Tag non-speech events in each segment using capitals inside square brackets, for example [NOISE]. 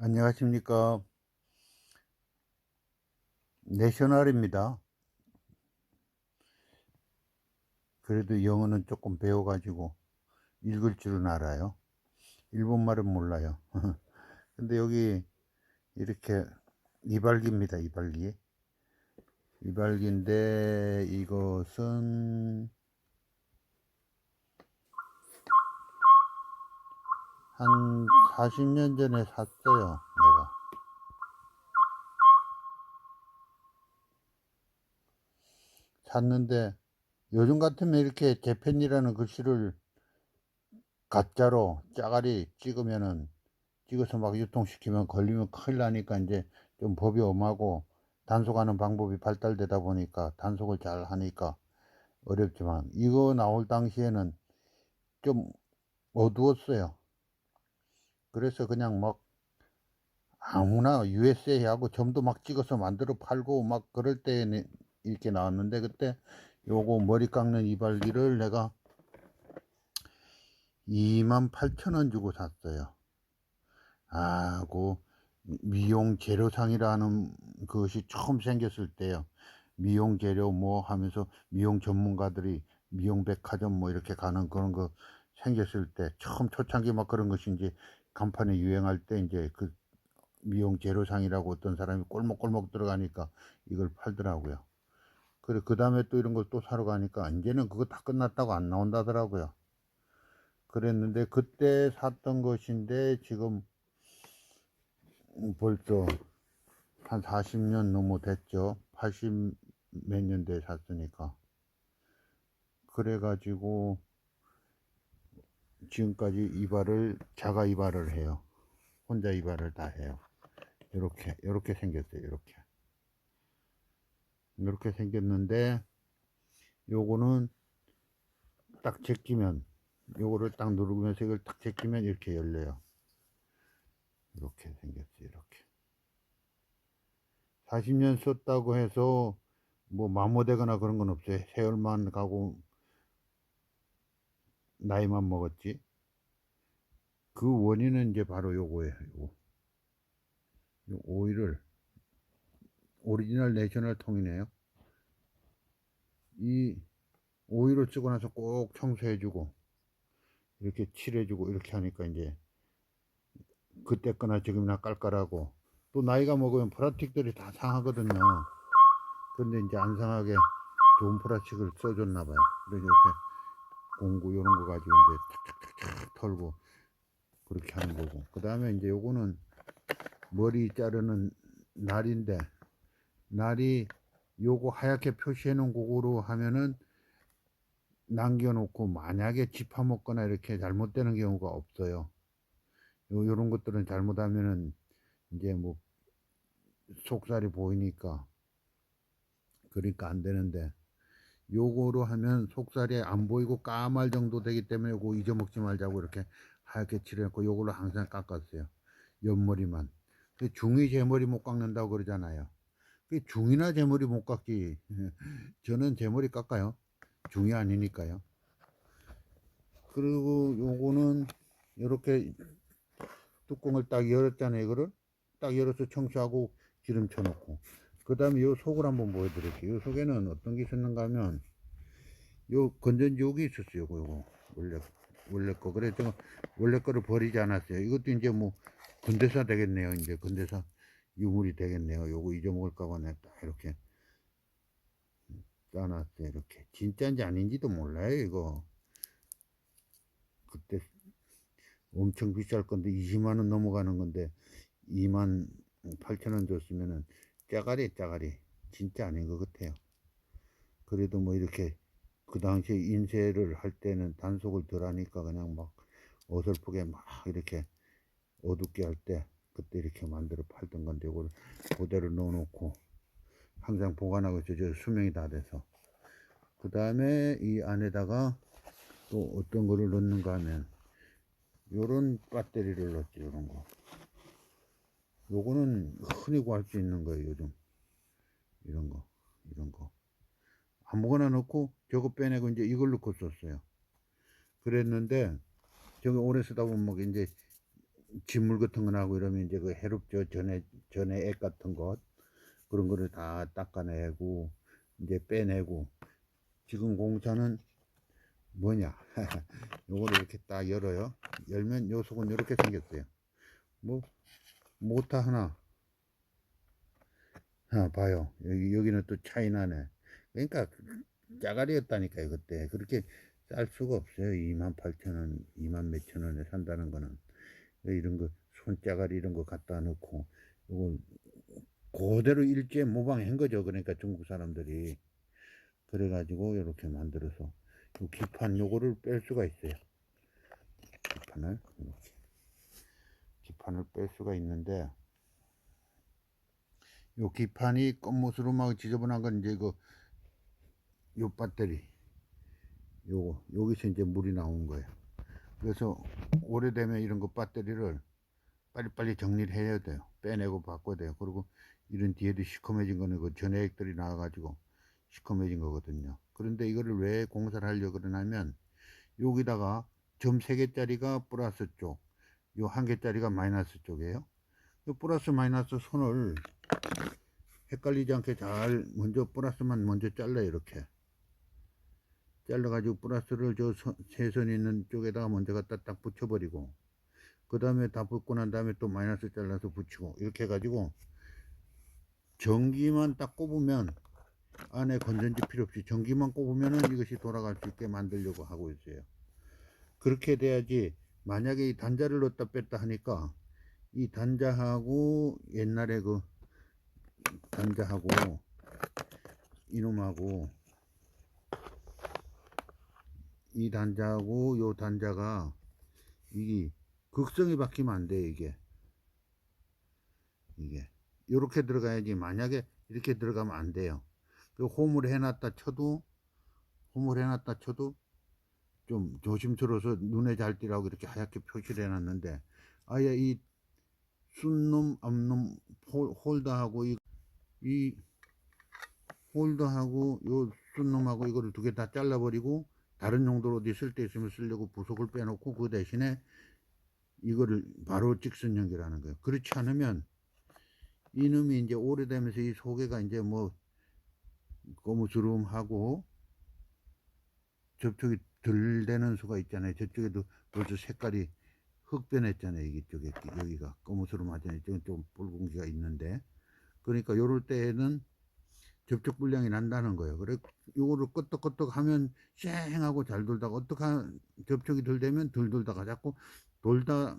안녕하십니까. 내셔널입니다. 그래도 영어는 조금 배워가지고 읽을 줄은 알아요. 일본말은 몰라요. [LAUGHS] 근데 여기 이렇게 이발기입니다. 이발기. 이발기인데 이것은 한 40년 전에 샀어요. 내가. 샀는데 요즘 같으면 이렇게 재팬이라는 글씨를 가짜로 짜가리 찍으면은 찍어서 막 유통시키면 걸리면 큰일 나니까 이제 좀 법이 엄하고 단속하는 방법이 발달되다 보니까 단속을 잘 하니까 어렵지만 이거 나올 당시에는 좀 어두웠어요. 그래서 그냥 막 아무나 USA 하고 점도 막 찍어서 만들어 팔고 막 그럴 때 이렇게 나왔는데 그때 요거 머리 깎는 이발기를 내가 28,000원 주고 샀어요. 아, 그 미용 재료상이라는 것이 처음 생겼을 때요. 미용 재료 뭐 하면서 미용 전문가들이 미용 백화점 뭐 이렇게 가는 그런 거 생겼을 때 처음 초창기 막 그런 이제 간판에 유행할 때 이제 그 미용 재료상이라고 어떤 사람이 꼴목꼴목 들어가니까 이걸 팔더라고요. 그래 그 다음에 또 이런 걸 또 사러 가니까 이제는 그거 다 끝났다고 안 나온다더라고요. 그랬는데 그때 샀던 것인데 지금 벌써 한 40년 넘어 됐죠. 80 몇 년대에 샀으니까. 그래가지고 지금까지 이발을 자가 이발을 해요. 혼자 이발을 다 해요. 이렇게 이렇게 생겼어요. 이렇게 이렇게 생겼는데 요거는 딱 제끼면 요거를 딱 누르면서 이걸 딱 제끼면 이렇게 열려요. 이렇게 생겼어요. 이렇게 40년 썼다고 해서 뭐 마모되거나 그런 건 없어요. 세월만 가고 나이만 먹었지. 그 원인은 이제 바로 요거예요. 요거. 요 오일을 오리지널 내셔널 통이네요. 이 오일을 쓰고 나서 꼭 청소해주고 이렇게 칠해주고 이렇게 하니까 이제 그때 거나 지금이나 깔깔하고 또 나이가 먹으면 플라스틱들이 다 상하거든요. 그런데 이제 안 상하게 좋은 플라스틱을 써줬나 봐요. 그래서 이렇게 공구 이런 거 가지고 이제 탁탁탁탁 털고 그렇게 하는 거고 그 다음에 이제 요거는 머리 자르는 날인데 날이 요거 하얗게 표시해 놓은 곡으로 하면은 남겨놓고 만약에 집화먹거나 이렇게 잘못되는 경우가 없어요. 요, 요런 것들은 잘못하면은 이제 뭐 속살이 보이니까 그러니까 안 되는데 요거로 하면 속살이 안 보이고 까말 정도 되기 때문에 요거 잊어먹지 말자고 이렇게 하얗게 칠해놓고 요걸로 항상 깎았어요. 옆머리만. 그 중이 제 머리 못 깎는다고 그러잖아요. 그 중이나 제 머리 못 깎지. [LAUGHS] 저는 제 머리 깎아요. 중이 아니니까요. 그리고 요거는 이렇게 뚜껑을 딱 열었잖아요. 이거를 딱 열어서 청소하고 기름 쳐놓고 그 다음에 요 속을 한번 보여드릴게요. 요 속에는 어떤 게 있었는가 하면 요 건전지 여기 있었어요. 요거, 요거. 원래 원래 거 그래서 원래 거를 버리지 않았어요. 이것도 이제 뭐 근대사 되겠네요. 이제 근대사 유물이 되겠네요. 요거 잊어먹을까봐 내가 딱 이렇게 짜놨어요. 이렇게 진짜인지 아닌지도 몰라요. 이거 그때 엄청 비쌀 건데 20만 원 넘어가는 건데 2만 8천 원 줬으면은 짜가리 짜가리 진짜 아닌 것 같아요. 그래도 뭐 이렇게 그 당시에 인쇄를 할 때는 단속을 덜 하니까 그냥 막 어설프게 막 이렇게 어둡게 할 때 그때 이렇게 만들어 팔던 건데 이걸 그대로 넣어놓고 항상 보관하고 있죠. 저 수명이 다 돼서. 그 다음에 이 안에다가 또 어떤 거를 넣는가 하면 요런 배터리를 넣었죠. 요런 거. 요거는 흔히 구할 수 있는 거예요. 요즘. 이런 거. 이런 거. 아무거나 넣고 저거 빼내고 이제 이걸 넣고 썼어요. 그랬는데 저기 오래 쓰다 보면 막 이제 진물 같은 거 나고 이러면 이제 그 해롭죠 전에 전에 액 같은 것 그런 거를 다 닦아내고 이제 빼내고 지금 공사는 뭐냐 [LAUGHS] 요거를 이렇게 딱 열어요 열면 요 속은 이렇게 생겼어요 뭐 모터 하나. 아 봐요. 여기 여기는 또 차이 나네. 그러니까 짜가리였다니까요 그때. 그렇게 쌀 수가 없어요. 2만 8천 원 2만 몇천 원에 산다는 거는. 이런 거 손짜가리 이런 거 갖다 놓고 이거 그대로 일제 모방한 거죠. 그러니까 중국 사람들이. 그래가지고 이렇게 만들어서 요 기판 요거를 뺄 수가 있어요. 기판을 이렇게 기판을 뺄 수가 있는데 요 기판이 겉못으로 막 지저분한 건 이제 그요 배터리 요거 여기서 이제 물이 나온 거예요. 그래서 오래되면 이런 거 배터리를 빨리빨리 정리를 해야 돼요. 빼내고 바꿔야 돼요. 그리고 이런 뒤에도 시커매진 거는 그 전해액들이 나와 가지고 시커매진 거거든요. 그런데 이거를 왜 공사를 하려고 그러냐면 여기다가 점 3개짜리가 플러스 쪽 요 한 개짜리가 마이너스 쪽이에요. 요 플러스 마이너스 선을 헷갈리지 않게 잘 먼저 플러스만 먼저 잘라 이렇게. 잘라 가지고 플러스를 저 세선 있는 쪽에다가 먼저 갖다 딱 붙여버리고 그 다음에 다 붙고 난 다음에 또 마이너스 잘라서 붙이고 이렇게 해 가지고 전기만 딱 꼽으면 안에 건전지 필요 없이 전기만 꼽으면은 이것이 돌아갈 수 있게 만들려고 하고 있어요. 그렇게 돼야지 만약에 이 단자를 넣었다 뺐다 하니까 이 단자하고 옛날에 그 단자하고 이놈하고 이 단자하고 요 단자가 이게 극성이 바뀌면 안 돼 이게. 이게. 이렇게 들어가야지 만약에 이렇게 들어가면 안 돼요. 그 홈을 해놨다 쳐도 홈을 해놨다 쳐도 좀 조심스러워서 눈에 잘 띄라고 이렇게 하얗게 표시를 해놨는데 아예 이 순놈 홀, 홀더하고 이, 이 홀더하고 요 순놈하고 이거를 두 개 다 잘라버리고 다른 용도로 어디 쓸 때 있으면 쓰려고 부속을 빼놓고 그 대신에 이거를 바로 직선 연결하는 거예요. 그렇지 않으면 이놈이 이제 오래되면서 이 소개가 이제 뭐 거무스름하고 저쪽이 덜 되는 수가 있잖아요. 저쪽에도 벌써 색깔이 흑 변했잖아요. 이게 쪽에 여기가 거무스름하잖아요. 이쪽은 좀 붉은기가 있는데 그러니까 요럴 때에는 접촉 불량이 난다는 거예요. 그래 요거를 끄떡끄떡 하면 쌩하고 잘 돌다가 어떻게 접촉이 덜 되면 덜 돌다가 자꾸 돌다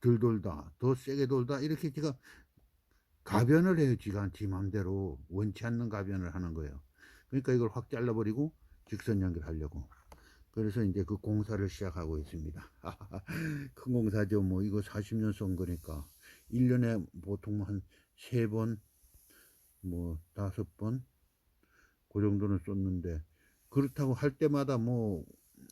덜 돌다 더 세게 돌다 이렇게 제가 가변을 해요 지가 지 맘대로 원치 않는 가변을 하는 거예요 그러니까 이걸 확 잘라버리고 직선 연결하려고 그래서 이제 그 공사를 시작하고 있습니다. [LAUGHS] 큰 공사죠. 뭐 이거 40년 쏜 거니까. 1년에 보통 한 3번 뭐 다섯 번그 정도는 쏟는데 그렇다고 할 때마다 뭐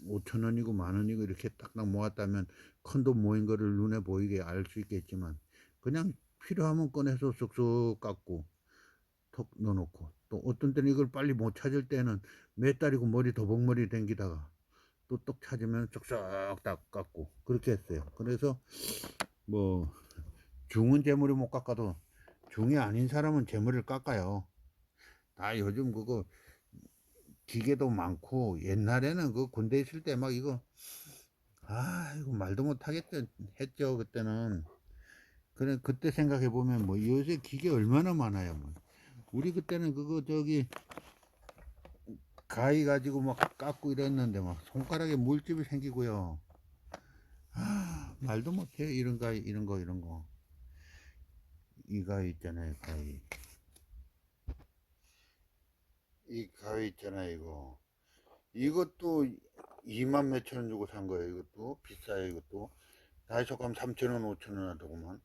5천 원이고 만 원이고 이렇게 딱딱 모았다면 큰돈 모인 거를 눈에 보이게 알 수 있겠지만 그냥 필요하면 꺼내서 쏙쏙 깎고 톡 넣어놓고 또 어떤 때는 이걸 빨리 못 찾을 때는 몇 달이고 머리 더벅머리 댕기다가 또똑 찾으면 딱 깎고 그렇게 했어요. 그래서 뭐 중은 재물이 못 깎아도 중이 아닌 사람은 재물을 깎아요. 다 요즘 그거 기계도 많고 옛날에는 그 군대 있을 때 막 이거 아 이거 말도 못 하겠다 했죠 그때는. 그래 그때 생각해 보면 뭐 요새 기계 얼마나 많아요 뭐. 우리 그때는 그거 저기 가위 가지고 막 깎고 이랬는데 막 손가락에 물집이 생기고요. 아 말도 못해요 이런 가위 이런 거 이런 거. 이 가위 있잖아요 가위. 이 가위 있잖아요 이거. 이것도 2만 몇천 원 주고 산 거예요 이것도. 비싸요 이것도. 다이소 가면 3천 원 5천 원 하더구만.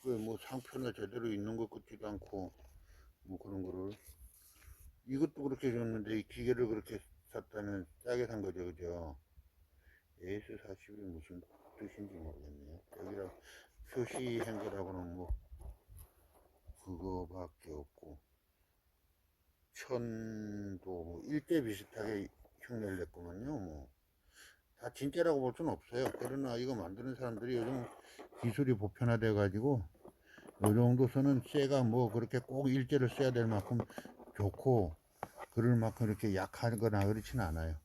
그뭐 상표가 제대로 있는 것 같지도 않고 뭐 그런 거를 이것도 그렇게 줬는데 이 기계를 그렇게 샀다면 싸게 산 거죠 그죠? AS 40이 무슨 뜻인지 모르겠네요. 여기다 표시한 거라고는 뭐 그거밖에 없고 천도 뭐 일대 비슷하게 흉내를 냈구만요 뭐. 다 진짜라고 볼 수는 없어요. 그러나 이거 만드는 사람들이 요즘 기술이 보편화돼 가지고 요 정도 선은 쇠가 뭐 그렇게 꼭 일제를 써야 될 만큼 좋고 그럴 만큼 이렇게 약하거나 그렇지는 않아요.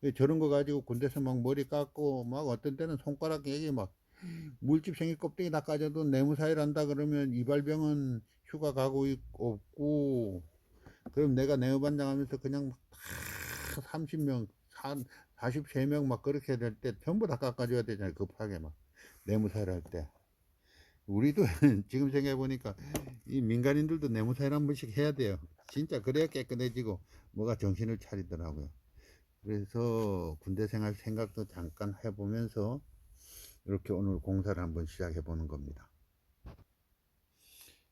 그 저런 거 가지고 군대에서 막 머리 깎고 막 어떤 때는 손가락 얘기 막 물집 생기 껍데기 다 까져도 내무사일 한다 그러면 이발병은 휴가 가고 있- 없고 그럼 내가 내무반장 하면서 그냥 막 30명, 43명 막 그렇게 될 때 전부 다 깎아줘야 되잖아요. 급하게 막 내무사일 할 때. 우리도 [LAUGHS] 지금 생각해 보니까 이 민간인들도 내무사일 한 번씩 해야 돼요. 진짜 그래야 깨끗해지고 뭐가 정신을 차리더라고요. 그래서 군대 생활 생각도 잠깐 해보면서 이렇게 오늘 공사를 한번 시작해 보는 겁니다.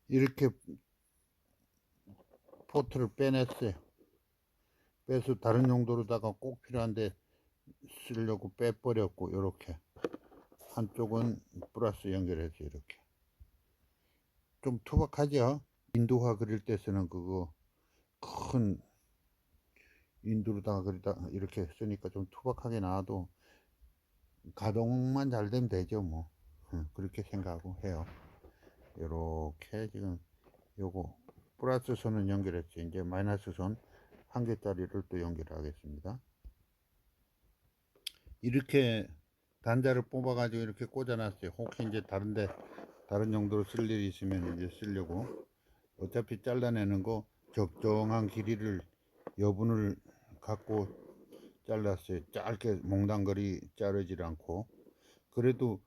이렇게 포트를 빼냈어요. 빼서 다른 용도로다가 꼭 필요한데 쓰려고 빼버렸고 이렇게 한쪽은 플러스 연결해서 이렇게 좀 투박하죠? 인도화 그릴 때 쓰는 그거. 큰 인두로다가 그리다 이렇게 쓰니까 좀 투박하게 나와도 가동만 잘 되면 되죠 뭐. 응, 그렇게 생각하고 해요. 이렇게 지금 요거 플러스 선은 연결했죠 이제 마이너스 선 한 개짜리를 또 연결하겠습니다. 이렇게 단자를 뽑아 가지고 이렇게 꽂아 놨어요. 혹시 이제 다른데 다른 용도로 쓸 일이 있으면 이제 쓰려고. 어차피 잘라내는 거 적정한 길이를 여분을 갖고 잘랐어요. 짧게 몽당거리 자르질 않고. 그래도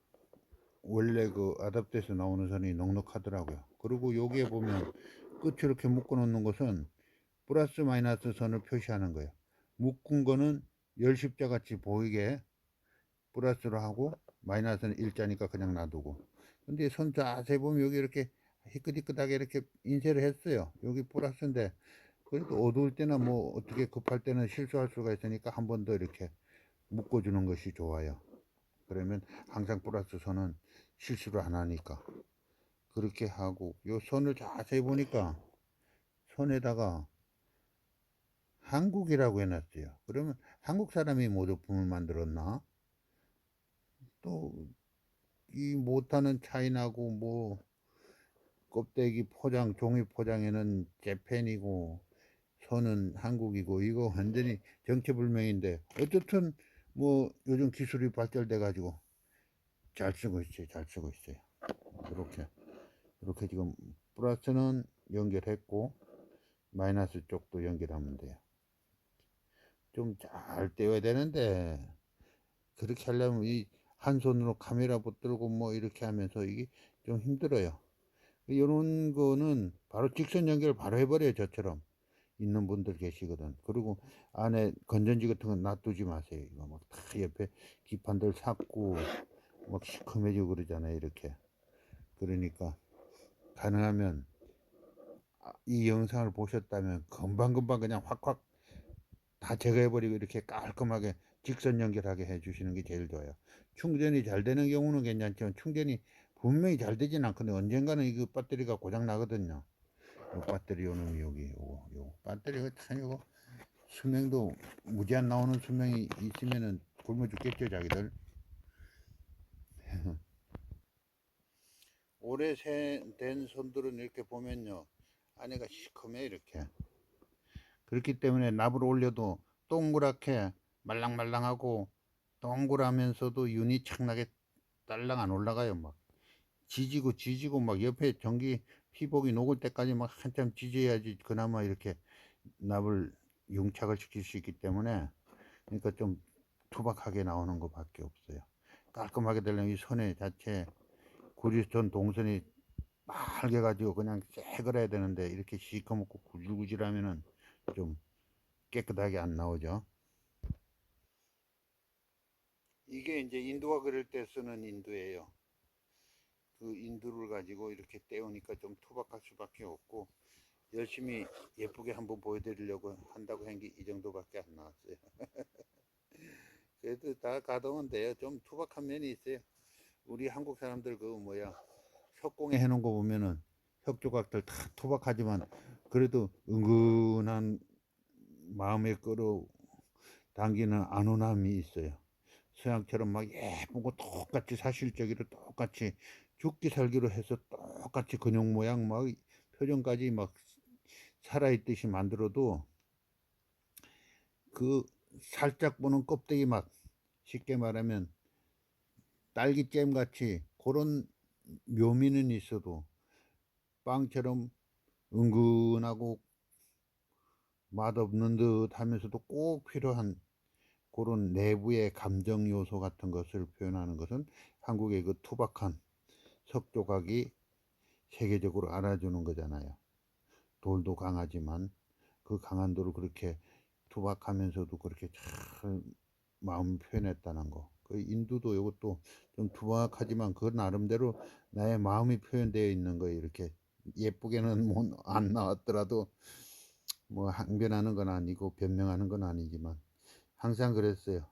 원래 그 아답트에서 나오는 선이 넉넉하더라고요. 그리고 여기에 보면 끝이 이렇게 묶어 놓는 것은 플러스 마이너스 선을 표시하는 거예요. 묶은 거는 열십자 같이 보이게 플러스로 하고 마이너스는 일자니까 그냥 놔두고 근데 손 자세히 보면 여기 이렇게 희끗희끗하게 이렇게 인쇄를 했어요. 여기 플러스인데 그래도 어두울 때나 뭐 어떻게 급할 때는 실수할 수가 있으니까 한 번 더 이렇게 묶어주는 것이 좋아요. 그러면 항상 플러스 선은 실수를 안 하니까 그렇게 하고 요 선을 자세히 보니까 손에다가 한국이라고 해놨어요. 그러면 한국 사람이 모조품을 만들었나? 또 이 못하는 차이나고 뭐 껍데기 포장 종이 포장에는 재팬이고 선은 한국이고 이거 완전히 정체불명인데 어쨌든 뭐 요즘 기술이 발달돼 가지고 잘 쓰고 있어요 잘 쓰고 있어요. 이렇게 이렇게 지금 플러스는 연결했고 마이너스 쪽도 연결하면 돼요. 좀 잘 떼어야 되는데 그렇게 하려면 이 한 손으로 카메라 붙들고 뭐 이렇게 하면서 이게 좀 힘들어요. 이런 거는 바로 직선 연결 바로 해버려요 저처럼. 있는 분들 계시거든. 그리고 안에 건전지 같은 건 놔두지 마세요 이거. 막 다 옆에 기판들 삭고 막 시커매지고 그러잖아요 이렇게. 그러니까 가능하면 아, 이 영상을 보셨다면 금방금방 그냥 확확 다 제거해버리고 이렇게 깔끔하게 직선 연결하게 해주시는 게 제일 좋아요. 충전이 잘 되는 경우는 괜찮지만 충전이 분명히 잘 되진 않거든요. 언젠가는 이거 배터리가 고장 나거든요. 요 배터리 요놈이 여기 요거 요 배터리가 참 요거 수명도 무제한 나오는 수명이 있으면은 굶어 죽겠죠 자기들. [LAUGHS] 오래 새- 된 손들은 이렇게 보면요. 안에가 시커매 이렇게. 그렇기 때문에 납을 올려도 동그랗게 말랑말랑하고 동그라면서도 윤이 착나게 딸랑 안 올라가요. 막 지지고 지지고 막 옆에 전기 피복이 녹을 때까지 막 한참 지져야지 그나마 이렇게 납을 융착을 시킬 수 있기 때문에 그러니까 좀 투박하게 나오는 것밖에 없어요. 깔끔하게 되려면 이 손에 자체 구리스톤 동선이 빨개 가지고 그냥 새그래야 되는데 이렇게 시커멓고 구질구질하면은 좀 깨끗하게 안 나오죠 이게 이제 인두가 그릴 때 쓰는 인두예요. 그 인두를 가지고 이렇게 떼우니까 좀 투박할 수밖에 없고 열심히 예쁘게 한번 보여드리려고 한다고 한 게 이 정도밖에 안 나왔어요. [LAUGHS] 그래도 다 가동은 돼요. 좀 투박한 면이 있어요. 우리 한국 사람들 그 뭐야 협공에 해놓은 거 보면은 협 조각들 다 투박하지만 그래도 은근한 마음에 끌어 당기는 안온함이 있어요 서양처럼 막거 똑같이 사실적으로 똑같이 죽기 살기로 해서 똑같이 근육 모양 막 표정까지 막 살아있듯이 만들어도 그 살짝 보는 껍데기 맛 쉽게 말하면 딸기잼 같이 그런 묘미는 있어도 빵처럼 은근하고 맛없는 듯 하면서도 꼭 필요한 그런 내부의 감정 요소 같은 것을 표현하는 것은 한국의 그 투박한 석조각이 세계적으로 알아주는 거잖아요. 돌도 강하지만 그 강한 돌을 그렇게 투박하면서도 그렇게 잘 마음 표현했다는 거. 그 인두도 이것도 좀 투박하지만 그 나름대로 나의 마음이 표현되어 있는 거예요. 이렇게 예쁘게는 뭐안 나왔더라도 뭐 항변하는 건 아니고 변명하는 건 아니지만 항상 그랬어요.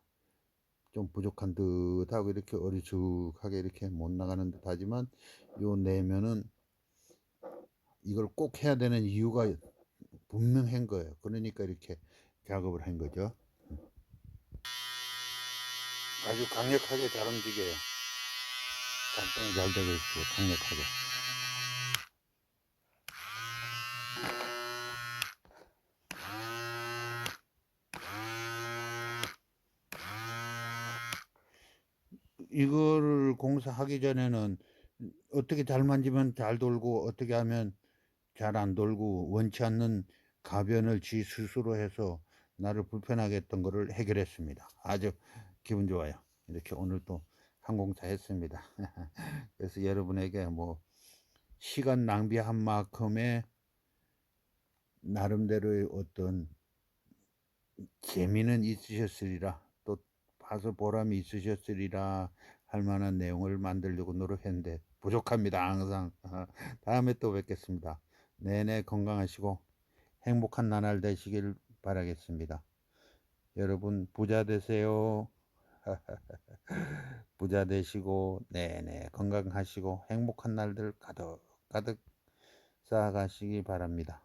좀 부족한 듯하고 이렇게 어리숙하게 이렇게 못 나가는 듯 하지만 요 내면은 이걸 꼭 해야 되는 이유가 분명한 거예요. 그러니까 이렇게 작업을 한 거죠. 아주 강력하게 잘 움직여요. 작동이 잘 되고 있고 강력하게. 이거를 공사하기 전에는 어떻게 잘 만지면 잘 돌고 어떻게 하면 잘 안 돌고 원치 않는 가변을 지 스스로 해서 나를 불편하게 했던 거를 해결했습니다. 아주 기분 좋아요. 이렇게 오늘 또 항공사 했습니다. [LAUGHS] 그래서 여러분에게 뭐 시간 낭비한 만큼의 나름대로의 어떤 재미는 있으셨으리라 또 봐서 보람이 있으셨으리라 할 만한 내용을 만들려고 노력했는데 부족합니다. 항상. [LAUGHS] 다음에 또 뵙겠습니다. 내내 건강하시고 행복한 나날 되시길 바라겠습니다. 여러분 부자 되세요. [LAUGHS] 부자 되시고 내내 건강하시고 행복한 날들 가득 가득 쌓아가시기 바랍니다